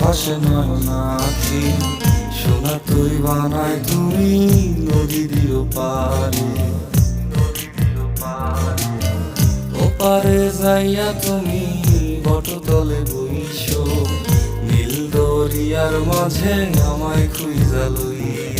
ভাসে নয়নাথি সোনা তুই বানায় তুমি নদী দিও পারে। ওপারে যাইয়া তুমি বটতলে বইছো নীল দরিয়ার মাঝে আমায় খুঁজা লইও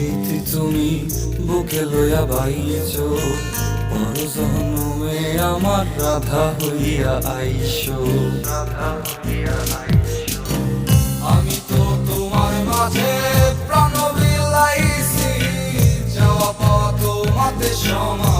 স্মৃতি তুমি বুকে লইয়া বাইছ। পর জন্মে আমার রাধা হইয়া আইস আমি তো তোমার মাঝে প্রাণ বিলাইছি। যাওয়া পথ মাতে সমাপ্ত